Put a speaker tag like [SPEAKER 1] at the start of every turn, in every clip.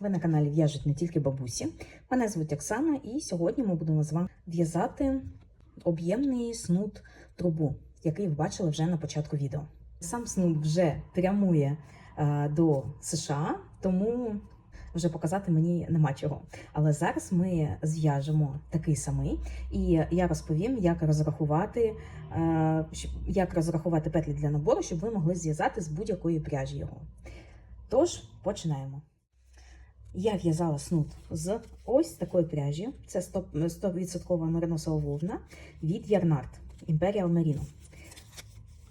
[SPEAKER 1] Ви на каналі В'яжуть не тільки бабусі. Мене звуть Оксана, і сьогодні ми будемо з вами в'язати об'ємний снуд трубу, який ви бачили вже на початку відео. Сам снуд вже прямує е, до США, тому вже показати мені нема чого. Але зараз ми зв'яжемо такий самий, і я розповім, як розрахувати, е, як розрахувати петлі для набору, щоб ви могли зв'язати з будь-якої пряжі його. Тож починаємо. Я в'язала снуд з ось такої пряжі. Це 100%, 100% мериносова вовна від Ярнард Imperial Merino.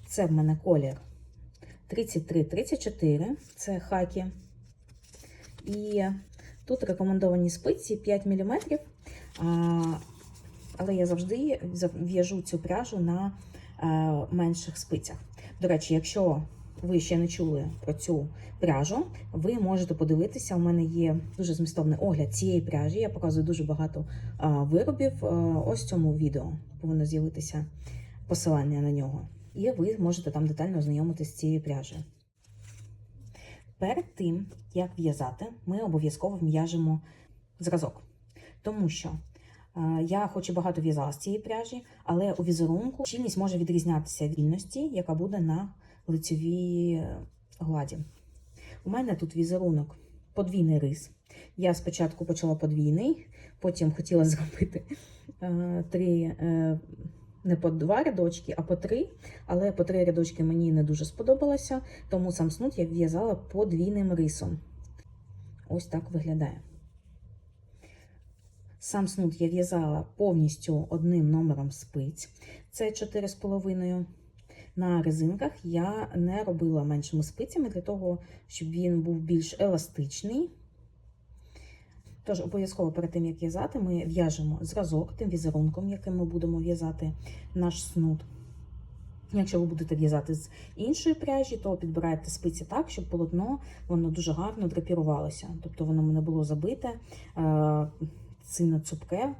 [SPEAKER 1] Це в мене колір 33-34, це хакі. І тут рекомендовані спиці 5 мм. Але я завжди в'яжу цю пряжу на е, менших спицях. До речі, якщо ви ще не чули про цю пряжу, ви можете подивитися. У мене є дуже змістовний огляд цієї пряжі. Я показую дуже багато виробів. Ось в цьому відео повинно з'явитися посилання на нього. І ви можете там детально ознайомитися з цією пряжею. Перед тим, як в'язати, ми обов'язково в'яжемо зразок. Тому що я хоч і багато в'язала з цієї пряжі, але у візерунку щільність може відрізнятися від вільності, яка буде на лицевій гладі. У мене тут візерунок подвійний рис. Я спочатку почала подвійний, потім хотіла зробити е, три, е, не по два рядочки, а по три. Але по три рядочки мені не дуже сподобалося, тому сам снуд я в'язала подвійним рисом. Ось так виглядає. Сам снуд я в'язала повністю одним номером спиць. Це 4,5. На резинках я не робила меншими спицями для того, щоб він був більш еластичний. Тож, обов'язково перед тим, як в'язати, ми в'яжемо зразок тим візерунком, яким ми будемо в'язати наш снуд. Якщо ви будете в'язати з іншої пряжі, то підбирайте спиці так, щоб полотно воно дуже гарно драпірувалося. Тобто воно не було забите, сильно цупке.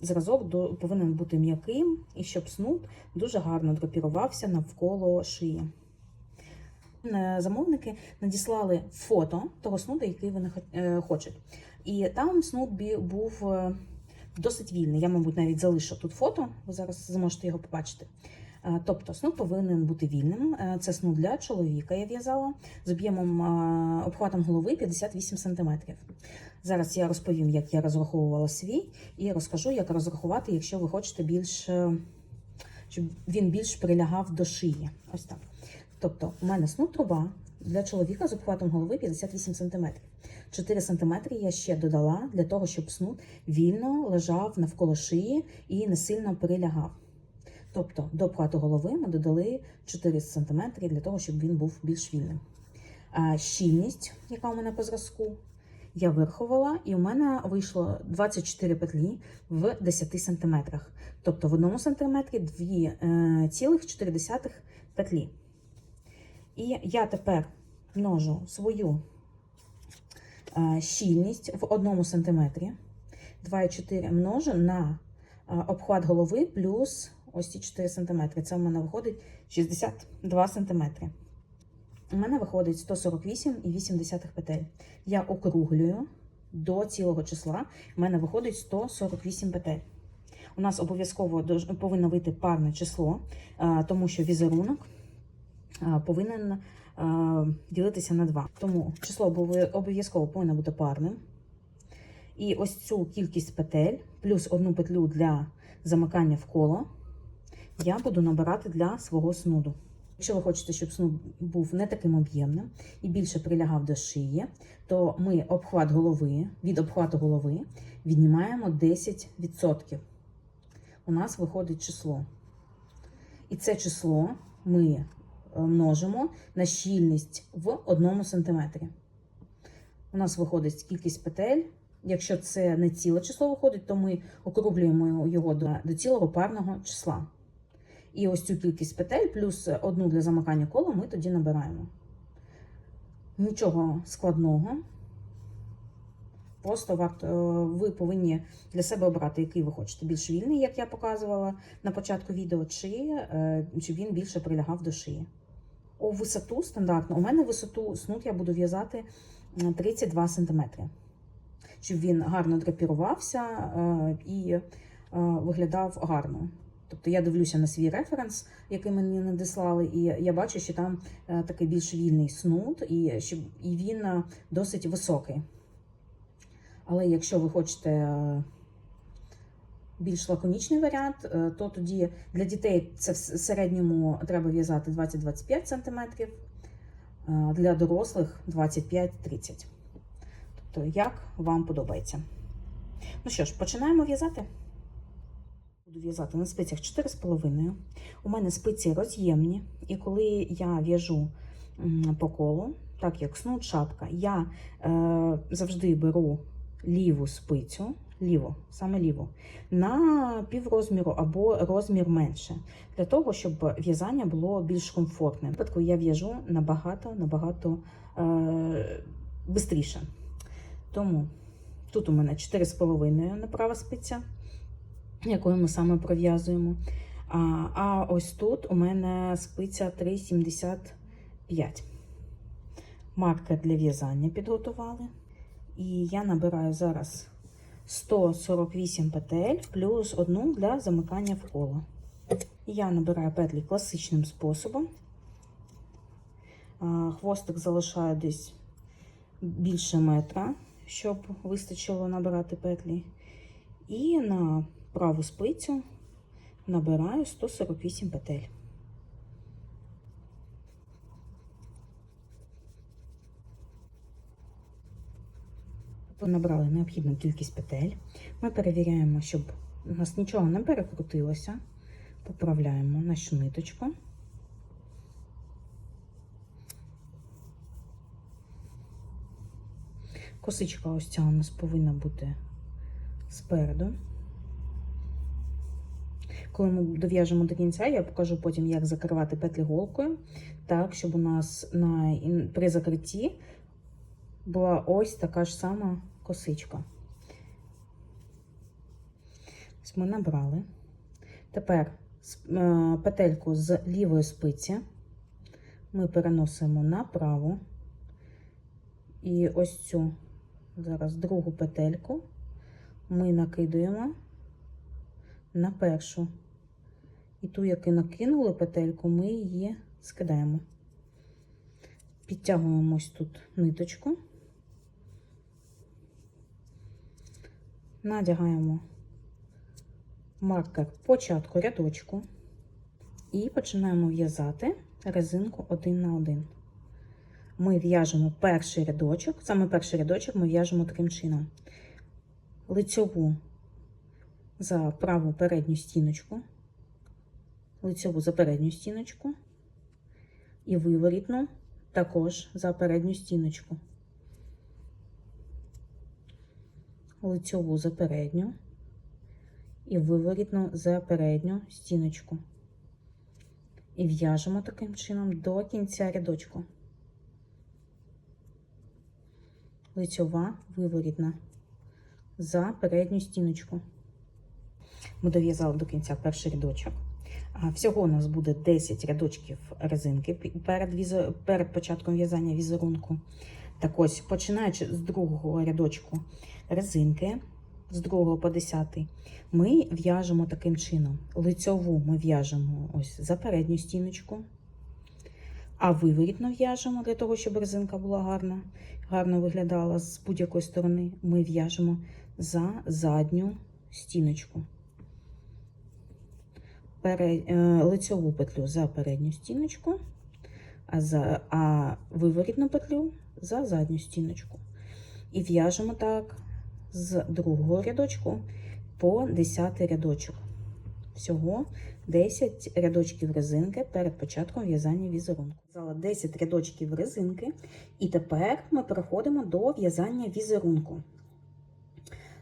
[SPEAKER 1] Зразок повинен бути м'яким і щоб снуд дуже гарно драпірувався навколо шиї. Замовники надіслали фото того снуду, який вони е, хочуть. І там снуд був е, досить вільний. Я, мабуть, навіть залишу тут фото, ви зараз зможете його побачити. Е, тобто снуд повинен бути вільним. Це снуд для чоловіка я в'язала з об'ємом обхватом голови 58 см. Зараз я розповім, як я розраховувала свій, і розкажу, як розрахувати, якщо ви хочете більш, щоб він більш прилягав до шиї. Ось так. Тобто, у мене снуд труба для чоловіка з обхватом голови 58 см. 4 см я ще додала для того, щоб снуд вільно лежав навколо шиї і не сильно прилягав. Тобто, до обхвату голови ми додали 4 см для того, щоб він був більш вільним. А щільність, яка у мене по зразку, я вирахувала, і у мене вийшло 24 петлі в 10 см. Тобто в одному сантиметрі 2,4 петлі. І я тепер множу свою щільність в одному сантиметрі. 2,4 множу на обхват голови плюс ось ці 4 см. Це в мене виходить 62 см. У мене виходить 148,8 петель. Я округлюю до цілого числа. У мене виходить 148 петель. У нас обов'язково повинно вийти парне число, тому що візерунок повинен ділитися на 2. Тому число обов'язково повинно бути парним. І ось цю кількість петель, плюс одну петлю для замикання в коло, я буду набирати для свого снуду. Якщо ви хочете, щоб снуд був не таким об'ємним і більше прилягав до шиї, то ми обхват голови, від обхвату голови віднімаємо 10%. У нас виходить число. І це число ми множимо на щільність в 1 см. У нас виходить кількість петель. Якщо це не ціле число виходить, то ми округлюємо його до цілого парного числа. І ось цю кількість петель, плюс одну для замикання кола, ми тоді набираємо. Нічого складного. Просто варто, ви повинні для себе обрати, який ви хочете. Більш вільний, як я показувала на початку відео, чи, чи він більше прилягав до шиї. У висоту стандартно. У мене висоту снуд я буду в'язати 32 см. Щоб він гарно драпірувався е, і е, виглядав гарно. Тобто я дивлюся на свій референс, який мені надіслали, і я бачу, що там е, такий більш вільний снуд, і, щоб, і він е, досить високий. Але якщо ви хочете е, більш лаконічний варіант, то тоді для дітей це в середньому треба в'язати 20-25 см, для дорослих 25-30 Тобто, як вам подобається. Ну що ж, починаємо в'язати. Буду в'язати на спицях 4,5. У мене спиці роз'ємні, і коли я в'яжу по колу, так як снуд, шапка, я е, завжди беру ліву спицю, ліву, саме ліву, на піврозміру або розмір менше, для того, щоб в'язання було більш комфортним. Випадку я в'яжу набагато набагато е, швидше. Тому тут у мене 4,5 на права спиця, якою ми саме пров'язуємо. А, а ось тут у мене спиця 3,75. Маркер для в'язання підготували. І я набираю зараз 148 петель плюс одну для замикання в коло. Я набираю петлі класичним способом. Хвостик залишаю десь більше метра, щоб вистачило набирати петлі. І на праву спицю набираю 148 петель. Ви набрали необхідну кількість петель. Ми перевіряємо, щоб у нас нічого не перекрутилося. Поправляємо нашу ниточку. Косичка ось ця у нас повинна бути спереду. Коли ми дов'яжемо до кінця, я покажу потім, як закривати петлі голкою, так, щоб у нас на, при закритті була ось така ж сама косичка. Ось ми набрали. Тепер петельку з лівої спиці ми переносимо направо. І ось цю зараз другу петельку ми накидуємо на першу. І ту, яку накинули петельку, ми її скидаємо. Підтягуємо ось тут ниточку, надягаємо маркер початку рядочку і починаємо в'язати резинку один на один. Ми в'яжемо перший рядочок, саме перший рядочок ми в'яжемо таким чином: лицьову за праву передню стіночку, лицьову за передню стіночку і виворітну також за передню стіночку, лицьову за передню і виворітну за передню стіночку. І в'яжемо таким чином до кінця рядочку. Лицьова виворітна за передню стіночку. Ми дов'язали до кінця перший рядочок. Всього у нас буде 10 рядочків резинки перед візу... перед початком в'язання візерунку. Так ось, починаючи з другого рядочку резинки, з 2 по 10, ми в'яжемо таким чином. Лицьову ми в'яжемо ось за передню стіночку, а виворітно в'яжемо для того, щоб резинка була гарна, гарно виглядала з будь-якої сторони. Ми в'яжемо за задню стіночку. Е, лицьову петлю за передню стіночку, а, за, а виворітну петлю за задню стіночку. І в'яжемо так з другого рядочку по 10 рядочок. Всього 10 рядочків резинки перед початком в'язання візерунку. В'язала 10 рядочків резинки, і тепер ми переходимо до в'язання візерунку.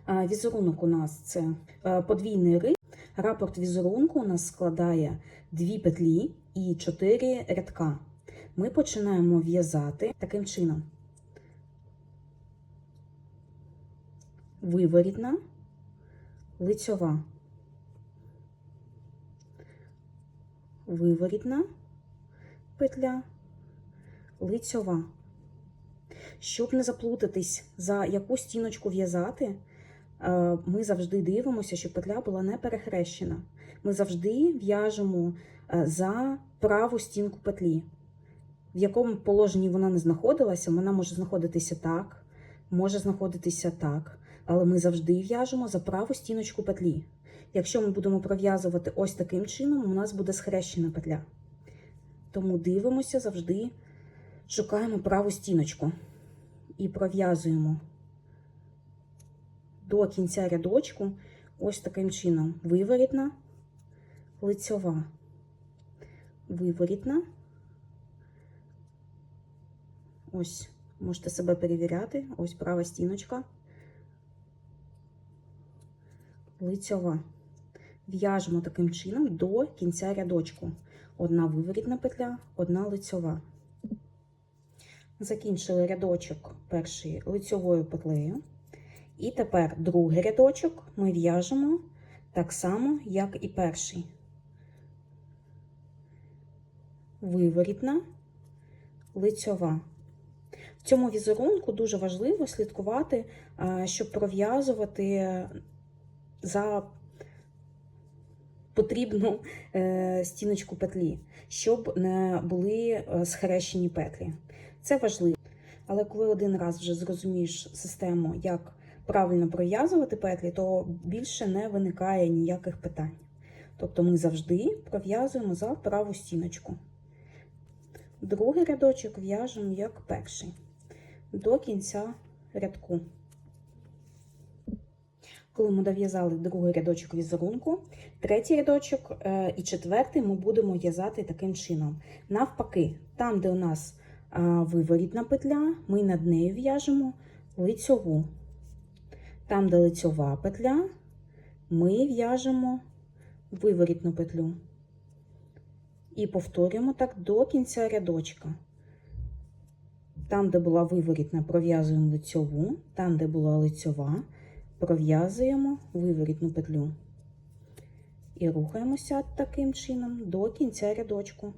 [SPEAKER 1] Візерунок у нас це е, подвійний рис. Рапорт візерунку у нас складає 2 петлі і 4 рядка. Ми починаємо в'язати таким чином. Виворітна, лицьова, виворітна петля, лицьова. Щоб не заплутатись, за яку стіночку в'язати, ми завжди дивимося, щоб петля була не перехрещена. Ми завжди в'яжемо е, за праву стінку петлі. В якому положенні вона не знаходилася, вона може знаходитися так, може знаходитися так, але ми завжди в'яжемо за праву стіночку петлі. Якщо ми будемо пров'язувати ось таким чином, у нас буде схрещена петля. Тому дивимося завжди, шукаємо праву стіночку і пров'язуємо до кінця рядочку ось таким чином. Виворітна, лицьова, виворітна. Ось, можете себе перевіряти. Ось права стіночка. Лицьова. В'яжемо таким чином до кінця рядочку. Одна виворітна петля, одна лицьова. Закінчили рядочок перший лицьовою петлею. І тепер другий рядочок ми в'яжемо так само, як і перший. Виворітна, лицьова. В цьому візерунку дуже важливо слідкувати, щоб пров'язувати за потрібну е, стіночку петлі, щоб не були е, схрещені петлі. Це важливо. Але коли один раз вже зрозумієш систему, як правильно пров'язувати петлі, то більше не виникає ніяких питань. Тобто ми завжди пров'язуємо за праву стіночку. Другий рядочок в'яжемо як перший до кінця рядку. Коли ми дов'язали другий рядочок візерунку, третій рядочок е, і четвертий ми будемо в'язати таким чином. Навпаки, там, де у нас виворітна петля, ми над нею в'яжемо лицьову. Там, де лицьова петля, ми в'яжемо виворітну петлю. І повторюємо так до кінця рядочка. Там, де була виворітна, пров'язуємо лицьову, там, де була лицьова, пров'язуємо виворітну петлю. І рухаємося таким чином до кінця рядочку.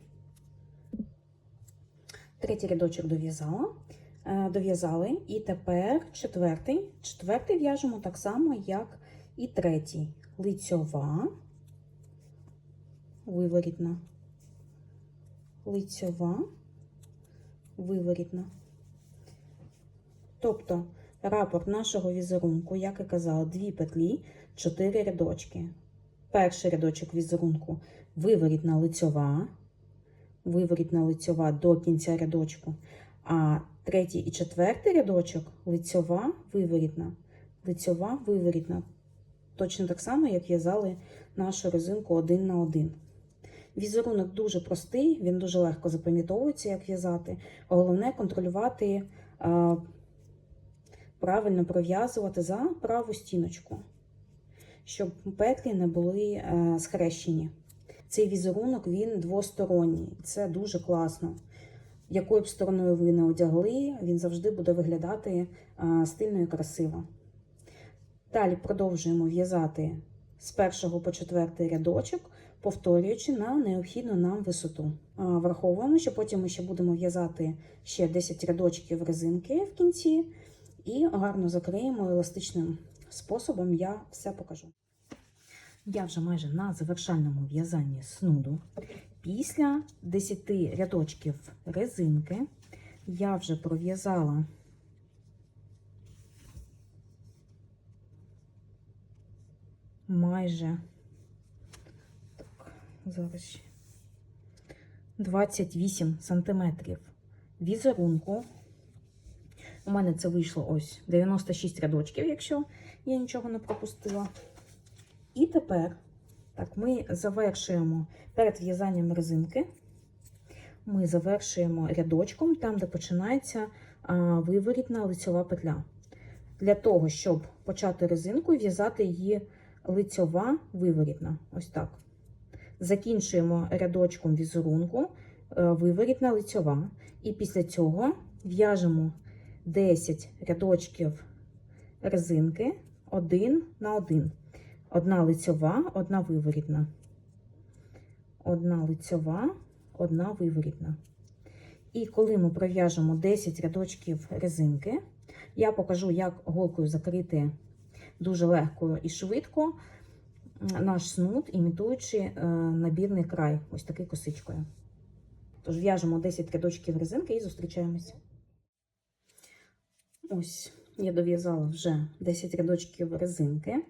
[SPEAKER 1] Третій рядочок дов'язала, дов'язали, і тепер четвертий. Четвертий в'яжемо так само, як і третій. Лицьова, виворітна, лицьова, виворітна. Тобто рапорт нашого візерунку, як і казала, дві петлі, чотири рядочки. Перший рядочок візерунку виворітна лицьова, виворітна лицьова до кінця рядочку. А третій і четвертий рядочок лицьова, виворітна, лицьова, виворітна. Точно так само, як в'язали нашу резинку один на один. Візерунок дуже простий, він дуже легко запам'ятовується, як в'язати. Головне контролювати, правильно пров'язувати за праву стіночку, щоб петлі не були е, схрещені. Цей візерунок він двосторонній. Це дуже класно. Якою б стороною ви не одягли, він завжди буде виглядати е, стильно і красиво. Далі продовжуємо в'язати з першого по четвертий рядочок, повторюючи на необхідну нам висоту. Враховуємо, що потім ми ще будемо в'язати ще 10 рядочків резинки в кінці, і гарно закриємо еластичним способом. Я все покажу. Я вже майже на завершальному в'язанні снуду. Після 10 рядочків резинки я вже пров'язала майже так, зараз 28 сантиметрів візерунку. У мене це вийшло ось 96 рядочків, якщо я нічого не пропустила. І тепер так, ми завершуємо перед в'язанням резинки. Ми завершуємо рядочком, там, де починається виворітна лицьова петля. Для того, щоб почати резинку в'язати її лицьова виворітна. Ось так. Закінчуємо рядочком візерунку, е, виворітна лицьова. І після цього в'яжемо 10 рядочків резинки один на один. Одна лицьова, одна виворітна. Одна лицьова, одна виворітна. І коли ми пров'яжемо 10 рядочків резинки, я покажу, як голкою закрити дуже легко і швидко наш снуд, імітуючи е, набірний край, ось такий косичкою. Тож в'яжемо 10 рядочків резинки і зустрічаємося. Ось, я дов'язала вже 10 рядочків резинки.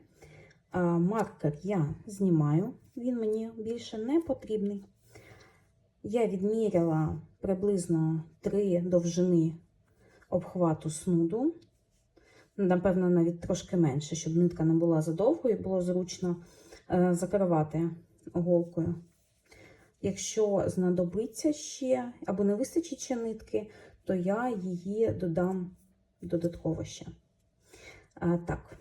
[SPEAKER 1] Маркер я знімаю, він мені більше не потрібний. Я відміряла приблизно 3 довжини обхвату снуду. Напевно, навіть трошки менше, щоб нитка не була задовгою, було зручно е, закривати голкою. Якщо знадобиться ще або не вистачить ще нитки, то я її додам додатково ще. Так,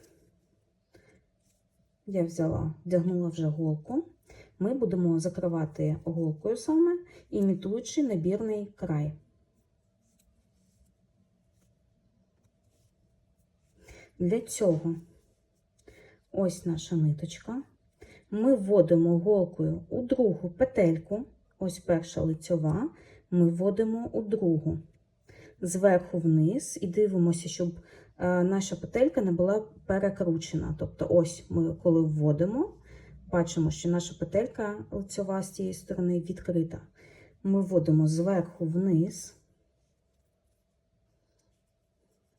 [SPEAKER 1] я взяла, вдягнула вже голку. Ми будемо закривати голкою саме, імітуючи набірний край. Для цього ось наша ниточка. Ми вводимо голкою у другу петельку, ось перша лицьова, ми вводимо у другу, зверху вниз і дивимося, щоб наша петелька не була перекручена. Тобто, ось ми коли вводимо, бачимо, що наша петелька лицьова з цієї сторони відкрита. Ми вводимо зверху вниз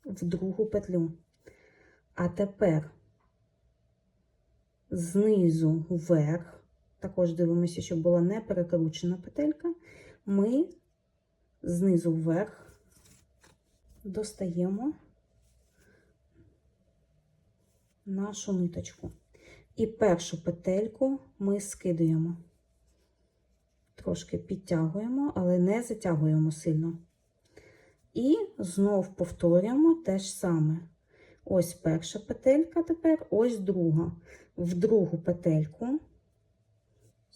[SPEAKER 1] в другу петлю. А тепер знизу вверх, також дивимося, щоб була не перекручена петелька, ми знизу вверх достаємо нашу ниточку. І першу петельку ми скидуємо. Трошки підтягуємо, але не затягуємо сильно. І знов повторюємо те ж саме. Ось перша петелька тепер, ось друга. В другу петельку,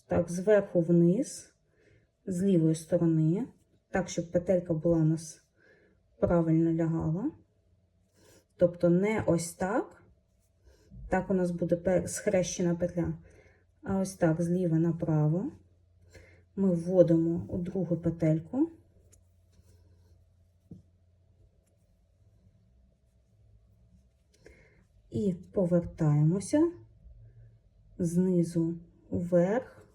[SPEAKER 1] так, зверху вниз, з лівої сторони, так, щоб петелька була у нас правильно лягала. Тобто не ось так, так у нас буде схрещена петля, а ось так, зліва направо. Ми вводимо у другу петельку. І повертаємося знизу вверх.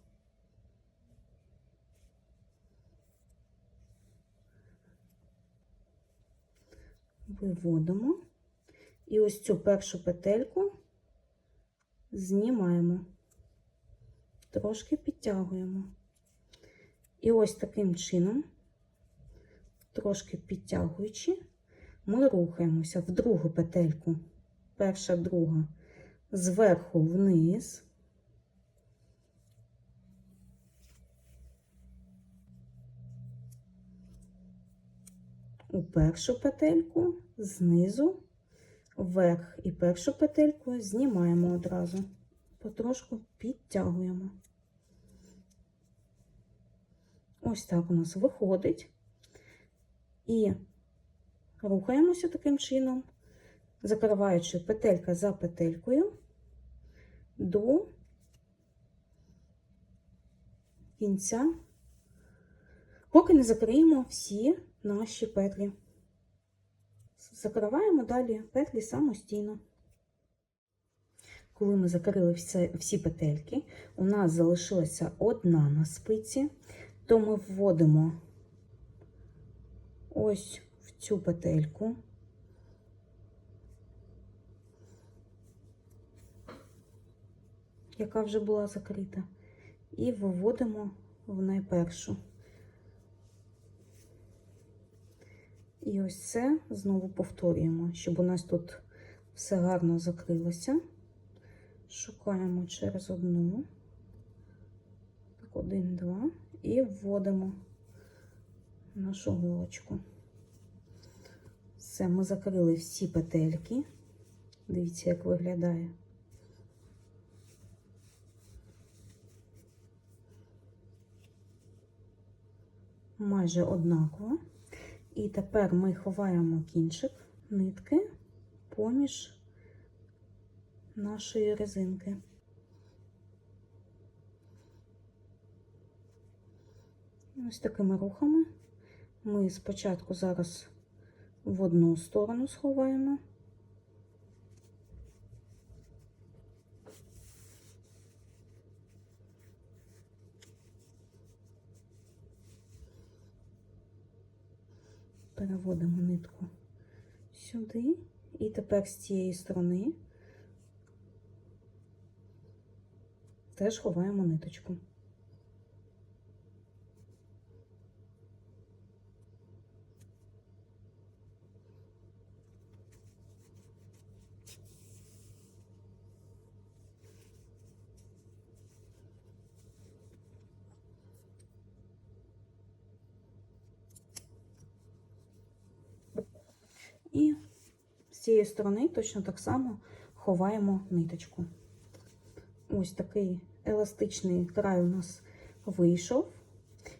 [SPEAKER 1] Виводимо. І ось цю першу петельку знімаємо, трошки підтягуємо. І ось таким чином, трошки підтягуючи, ми рухаємося в другу петельку перша, друга, зверху вниз. У першу петельку, знизу, вверх і першу петельку знімаємо одразу, потрошку підтягуємо. Ось так у нас виходить. І рухаємося таким чином закриваючи петелька за петелькою до кінця, поки не закриємо всі наші петлі. Закриваємо далі петлі самостійно. Коли ми закрили всі, всі петельки, у нас залишилася одна на спиці, то ми вводимо ось в цю петельку. яка вже була закрита, і виводимо в найпершу. І ось це знову повторюємо, щоб у нас тут все гарно закрилося. Шукаємо через одну, так, один, два, і вводимо нашу голочку. Все, ми закрили всі петельки. Дивіться, як виглядає. майже однаково. І тепер ми ховаємо кінчик нитки поміж нашої резинки. Ось такими рухами Ми спочатку зараз в одну сторону сховаємо. Переводимо нитку сюди, і тепер з цієї сторони теж ховаємо ниточку. І з цієї сторони точно так само ховаємо ниточку. Ось такий еластичний край у нас вийшов.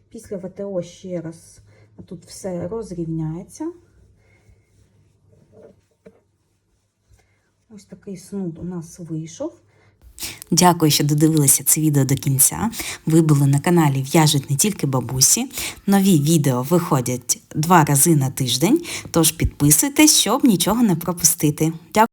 [SPEAKER 1] Після ВТО ще раз тут все розрівняється. Ось такий снуд у нас вийшов.
[SPEAKER 2] Дякую, що додивилися це відео до кінця. Ви були на каналі В'яжуть не тільки бабусі. Нові відео виходять два рази на тиждень, тож підписуйтесь, щоб нічого не пропустити. Дякую.